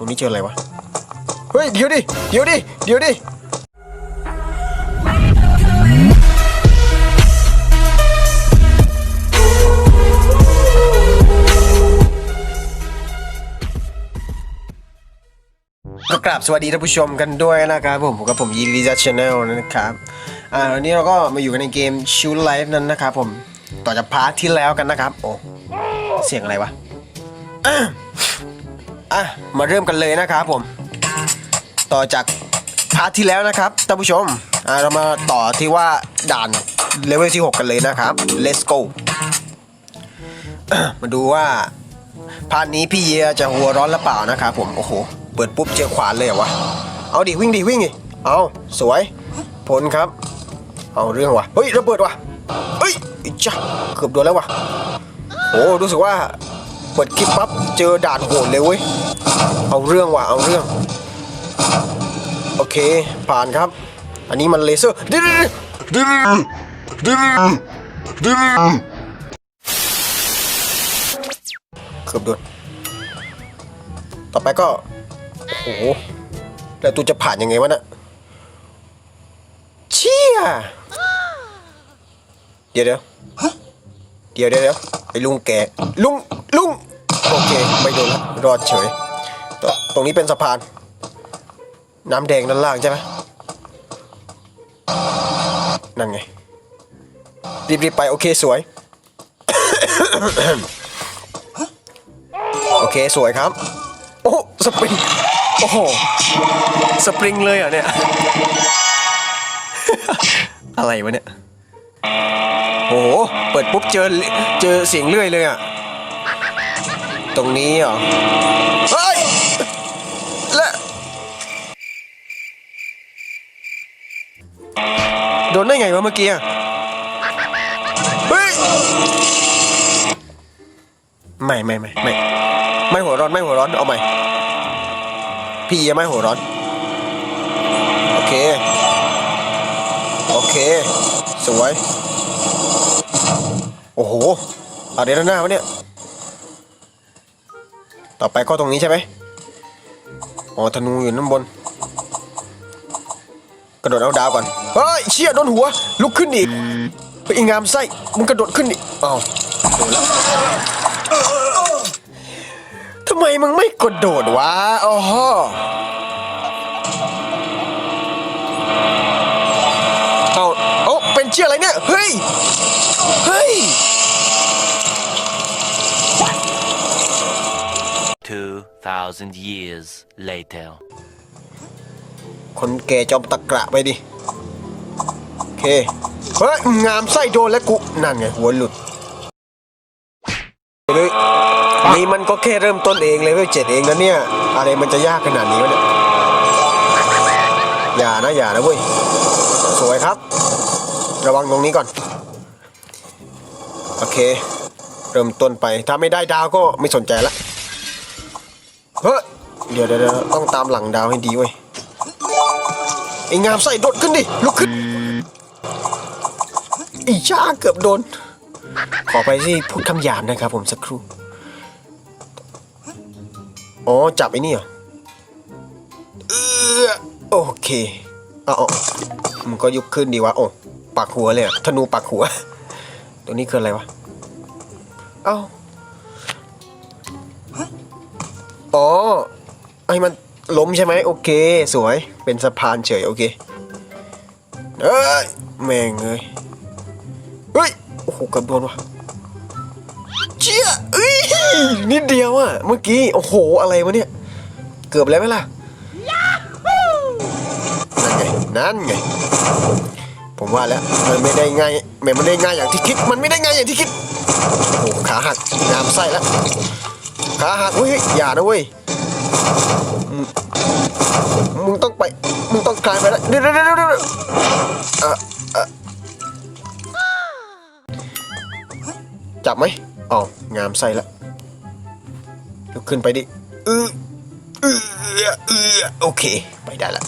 ตรงนี้เจออะไรวะ เฮ้ย เดี๋ยวดิ เดี๋ยวดิ เดี๋ยวดิก็กราบสวัสดีท่านผู้ชมกันด้วยนะครับผมผมกับผมยีรีจัชแนลนะครับอ่าวันนี้เราก็มาอยู่กันในเกมชิวไลฟ์นั้นนะครับผมต่อจากพาร์ทที่แล้วกันนะครับ โอ้ เสียงอะไรวะ อะมาเริ่มกันเลยนะครับผม ต่อจากพาร์ทที่แล้วนะครับท่านผู้ชมอ่าเรามาต่อที่ว่าด่านเลเวลที่ 6 กันเลยนะครับ let's go มาดูว่าพาร์ทนี้พี่เยียจะหัวร้อนหรือเปล่านะครับผม โอ้โห เปิดปุ๊บเจอขวานเลยเหรอวะ เอาดิวิ่งดิวิ่งดิเอาสวย ผลครับ เอาเรื่องวะเฮ้ยระเบิดวะเฮ้ยอิจ้าเกือบโดนแล้ววะโอ้รู้สึกว่า เปิดคลิปปั๊บเจอด่านโหดเลยเว้ย เอาเรื่องว่ะเอาเรื่อง โอเค ผ่านครับ อันนี้มันเลเซอร์ดี๋ยวเดี๋ยวเดี๋ยวเดี๋ยวเดี๋ยวเดี๋ยวเกือบโดนต่อไปก็ โอ้โห แล้วตูจะผ่านยังไงวะน่ะเชี่ย เดี๋ยวเดี๋ยว ดี๋ยวเดี๋ยวเดี๋ยวไอ้ลุงแกลุงลุงโอเคไม่โดนรอดเฉยตรงตรงนี้เป็นสะพาน น้ำแดงด้านล่างใช่ไหมนั่นไงรีบๆไปโอเคสวย โอเคสวยครับ โอ้สปริงโอ้โหสปริงเลยเหรอะเนี่ย อะไรวะเนี่ย โอ้โห เปิดปุ๊บเจอเจอเสียงเลื่อยเลยอะตรงนี้เหรอ เฮ้ย และ โดนได้ไงวะเมื่อกี้เฮ้ย ไม่ไม่ไม่ไม่ไม่หัวร้อนไม่หัวร้อนเอาใหม่ พี่ยังไม่หัวร้อน โอเค โอเค สวย โอ้โหเอาเดี๋ยวหน้าวะเนี่ย ต่อไปก็ตรงนี้ใช่ไหมอ๋อธนูอยู่นั่นบน กระโดดเอาดาวก่อน เฮ้ยเชี่ยโดนหัว ลุกขึ้นอีกเฮ้ยไอ้งามไส้ มึงกระโดดขึ้นอีกอ้าวโดนแล้วทำไมมึงไม่กระโดดวะอ๋อ ชี่ยอะไรเนี่ย เฮ้ย เฮ้ย2,000 years later. คนแก่จอมตะกระไปดิ โอเค เฮ้ย งามไส้โดนแล้วกู นั่นไง หัวหลุดไปเลยนี่มันก็แค่เริ่มต้นเองเลยเว้ยเจ็ดเองนะเนี่ย อะไรมันจะยากขนาดนี้วะเนี่ย อย่านะ อย่านะเว้ย สวยครับ ระวังตรงนี้ก่อน โอเค เริ่มต้นไป ถ้าไม่ได้ดาวก็ไม่สนใจละ เฮ้ย เดี๋ยวเดี๋ยวต้องตามหลังดาวให้ดีเว้ย ไอ้งามใส่โดดขึ้นดิ ลุกขึ้นอีชาเกือบโดน ขอไปที่พูดคำหยาบนะครับผมสักครู่ อ๋อ จับไอ้นี่เหรอเออโอเคอาเอมันก็ยุบขึ้นดีวะ โอ้ ปักหัวเลยอะธนูปักหัว ตัวนี้คืออะไรวะ เอ้าอ๋อไอ้มันล้มใช่ไหมโอเค สวยเป็นสะพานเฉยโอเคเอ้ยแม่งเลยเฮ้ยโอ้โหเกือบโดนว่ะเชี่ยเอ้ยนิดเดียวอะเมื่อกี้โอ้โหอะไรวะเนี่ย เกือบแล้วไหมล่ะนั่นไงนั่นไง ผมว่าแล้วมันไม่ได้ง่ายมันไม่ได้ง่ายอย่างที่คิด มันไม่ได้ง่ายอย่างที่คิดโอ้ขาหักงามไส้แล้วขาหักเฮ้ยอย่านะเว้ยมึงต้องไปมึงต้องกลายไปแล้วเดี๋ยวเดี๋ยวเดี๋ยวเด้อจับไหมอ๋องามใส่ละลุกขึ้นไปดิเออเออเออโอเค ไปได้ละ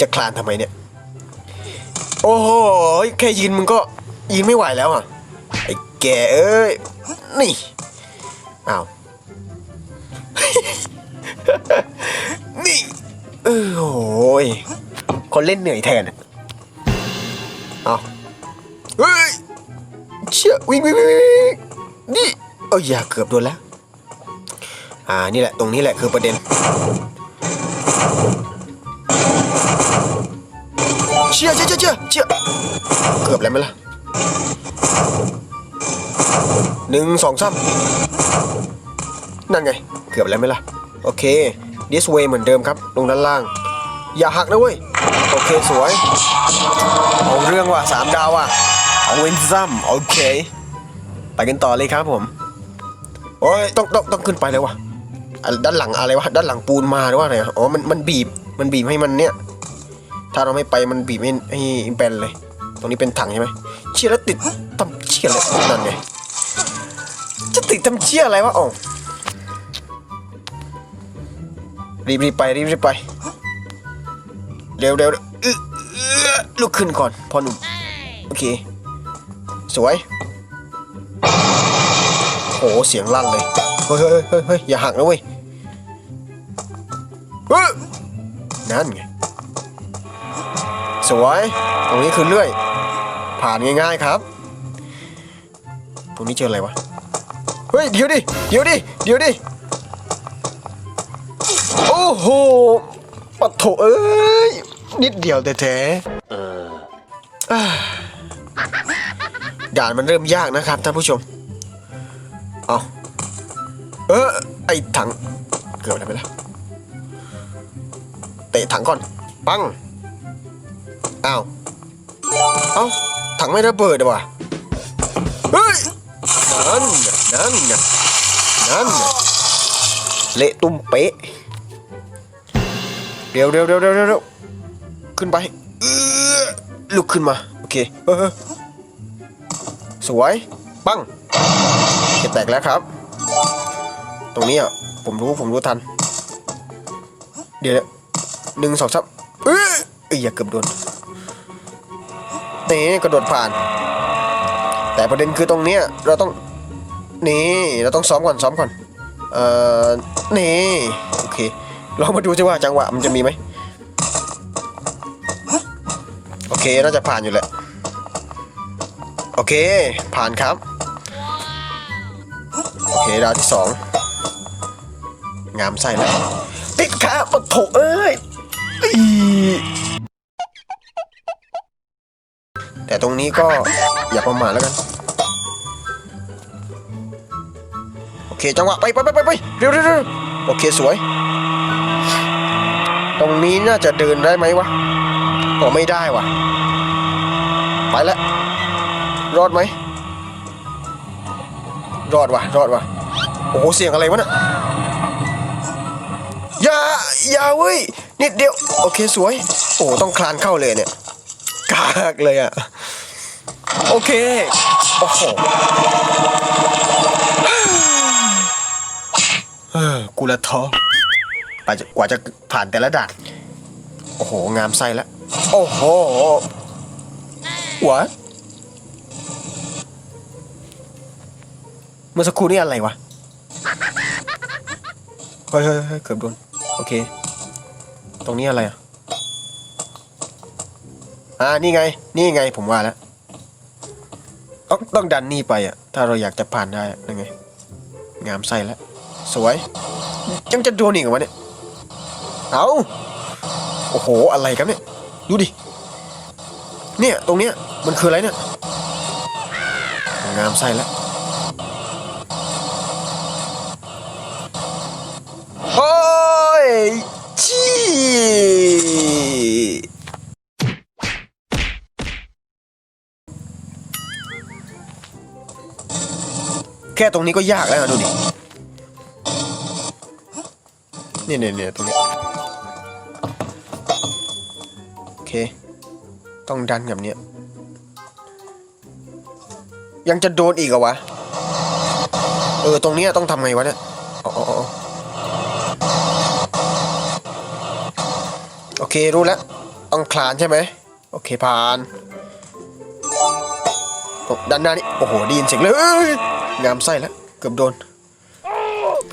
จะคลานทำไมเนี่ย โอ้โห แค่ยืนมึงก็ยืนไม่ไหวแล้วอะ ไอ้แกเอ้ย นี่ อ้าวเออโอ้ยคนเล่นเหนื่อยแทนอะเอาเฮ้ย เชี่ยวิ่งวิ่งวิ่งวิ่งนี่ เอ้ยอย่าเกือบโดนแล้ว อ่า นี่แหละ ตรงนี้แหละคือประเด็น เชี่ยเชี่ยเชี่ยเชี่ยเกือบแล้วไหมล่ะหนึ่งสองสามนั่นไง เกือบแล้วไหมล่ะ โอเค this way เหมือนเดิมครับ ลงด้านล่าง อย่าหักนะเว้ย โอเค สวย เอาเรื่องว่ะสามดาวว่ะ เอาเว้นซ้ำโอเค ไปกันต่อเลยครับผม โอ้ย ต้องต้องต้องขึ้นไปเลยว่ะอะด้านหลังอะไรวะ ด้านหลังปูนมาหรือว่าอะไรอ๋อ มันมันบีบ มันบีบให้มันเนี่ย ถ้าเราไม่ไปมันบีบให้ให้แบนเลย ตรงนี้เป็นถังใช่ไหมเชี่ยแล้วติดทำเชี่ยอะไรนั่นไงจะติดทำเชี่ยอะไรวะอ๋อรีบรีบไปรีบรีบไป เร็วเร็วลุกขึ้นก่อนพอหนุ่มโอเค สวยโหเสียงลั่นเลยเฮ้ยเฮ้ยเฮ้ยเฮ้ยอย่าหักนะเว้ยเฮ้ยนั่นไง สวย ตรงนี้คือเลื่อย ผ่านง่ายๆครับ ตรงนี้เจออะไรวะ เฮ้ย เดี๋ยวดิ เดี๋ยวดิ เดี๋ยวดิ โอ้โหปะโถเอ้ย นิดเดียวแต่แท้ๆอ่าด่านมันเริ่มยากนะครับท่านผู้ชม เอาเออ ไอ้ถัง เกือบอะไรไปแล้ว เตะถังก่อน ปัง อ้าว เอ้า ถังไม่ระเบิดอว่ะ เฮ้ย นั่นนั่นนั่นเละตุ้มเป๊ะ เร็วเร็วเร็วเร็วเร็วเร็วขึ้นไปลุกขึ้นมา โอเคเออสวย ปังแตกแล้วครับ ตรงนี้อะ ผมรู้ ผมรู้ทัน เดี๋ยวหนึ่งสองสามอ้ยเอ้ยอย่าเกือบโดน นี่กระโดดผ่าน แต่ประเด็นคือตรงเนี้ยเราต้องนี่เราต้องซ้อมก่อนซ้อมก่อนเอ่อนี่โอเคลองมาดูสิว่าจังหวะมันจะมีไหมโอเคน่าจะผ่านอยู่แหละโอเคผ่านครับโอเคดาวที่สองงามไส้แล้วติดขาปะโถเอ้ย แต่ตรงนี้ก็อย่าประมาทแล้วกัน โอเคจังหวะไปไปไปไปไปเร็วเร็วเร็วโอเคสวย ตรงนี้น่าจะเดินได้ไหมวะโอ้ไม่ได้วะไปแล้วรอดไหมรอดวะรอดวะโอ้โหเสียงอะไรวะน่ะอย่าอย่าเว้ยนิดเดียว โอเคสวย โอ้ต้องคลานเข้าเลยเนี่ยกากเลยอะ โอเค โอ้โหเออกูละท้อกว่าจะกว่าจะผ่านแต่ละด่าน โอ้โห งามไส้แล้วโอ้โหวะเมื่อสักครู่นี่อะไรวะเฮ้ยเฮ้ยเฮ้ยเกือบโดน โอเค ตรงนี้อะไรอะ อ่า นี่ไง นี่ไง ผมว่าแล้ว ต้องต้องดันนี่ไปอะ ถ้าเราอยากจะผ่านได้ยังไง งามไส้แล้ว สวย ยังจะโดนอีกเหรอวะเนี่ย เอาโอ้โห อะไรกันเนี่ย ดูดิ เนี่ย ตรงเนี้ย มันคืออะไรเนี่ย งามไส้แล้ว แค่ตรงนี้ก็ยากแล้วนะดูดิเนี่ยเนี่ยเนี่ยตรงนี้โอเค ต้องดันแบบเนี้ยยังจะโดนอีกเหรอวะ เออ ตรงนี้ต้องทำไงวะเนี่ยอ๋ออ๋ออ๋อโอเค รู้แล้ว ต้องคลานใช่ไหม โอเค ผ่านด้านหน้านี่ โอ้โห ไดีนเสียงเลย งามไส้แล้วเกือบโดน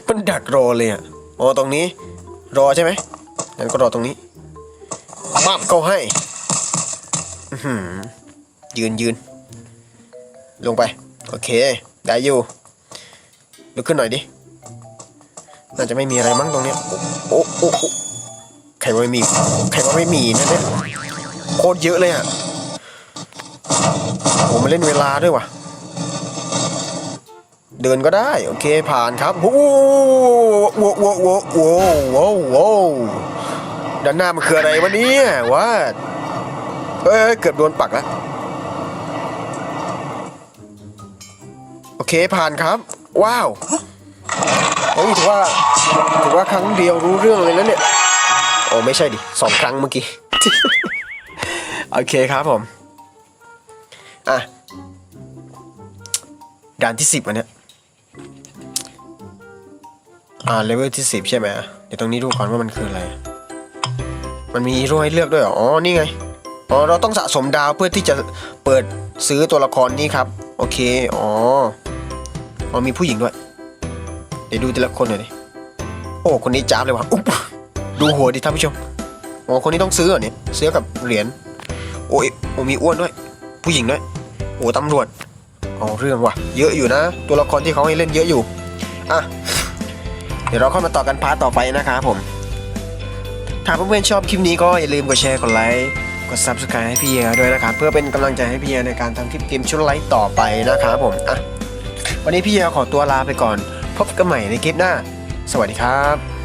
มันดักรอเลยอะอ๋อตรงนี้ รอใช่ไหมงั้นก็รอตรงนี้มับเขาให้ยืนยืน ลงไป โอเค ได้อยู่ลุกขึ้นหน่อยดิ น่าจะไม่มีอะไรมั้งตรงเนี้ยโอ้โอ้โอ้ใครว่าไม่มีใครว่าไม่มีนะเนี่ยโคตรเยอะเลยอะโอ้มาเล่นเวลาด้วยว่ะ เดินก็ได้ โอเคผ่านครับโอ้โหโว้โว้โว้โว้โว้โว้ด้านหน้ามันคืออะไรวะเนี่ยว่าเอ้ยเกือบโดนปักแล้วโอเคผ่านครับ ว้าวเฮ้ยถือว่าถือว่าครั้งเดียวรู้เรื่องเลยนะเนี่ยโอ้ไม่ใช่ดิสองครั้งเมื่อกี้ โอเคครับผม อะด่านที่สิบอันเนี้ย อ่าเลเวลที่สิบใช่ไหมเดี๋ยวตรงนี้ดูก่อนว่ามันคืออะไร มันมีฮีโร่ให้เลือกด้วยเหรออ๋อนี่ไงอ๋อเราต้องสะสมดาวเพื่อที่จะเปิดซื้อตัวละครนี้ครับ โอเคอ๋ออ๋อมีผู้หญิงด้วย เดี๋ยวดูแต่ละคนหน่อยดิโอ้คนนี้จ้าบเลยว่ะอุ๊บดูหัวดิท่านผู้ชมอ๋อคนนี้ต้องซื้อเหรอเนี่ยซื้อกับเหรียญโอ้ยโอ้มีอ้วนด้วย ผู้หญิงด้วยโอ้ตำรวจอ๋อเรื่องว่ะ เยอะอยู่นะ ตัวละครที่เขาให้เล่นเยอะอยู่อะ เดี๋ยวเราเข้ามาต่อกันพาร์ทต่อไปนะครับผม ถ้าเพื่อนๆชอบคลิปนี้ก็อย่าลืมกดแชร์กดไลค์กด subscribe ให้พี่เอด้วยนะครับเพื่อเป็นกำลังใจให้พี่เอในการทำคลิปเกมชุดไลท์ต่อไปนะครับผมอะวันนี้พี่เอขอตัวลาไปก่อน พบกันใหม่ในคลิปหน้า สวัสดีครับ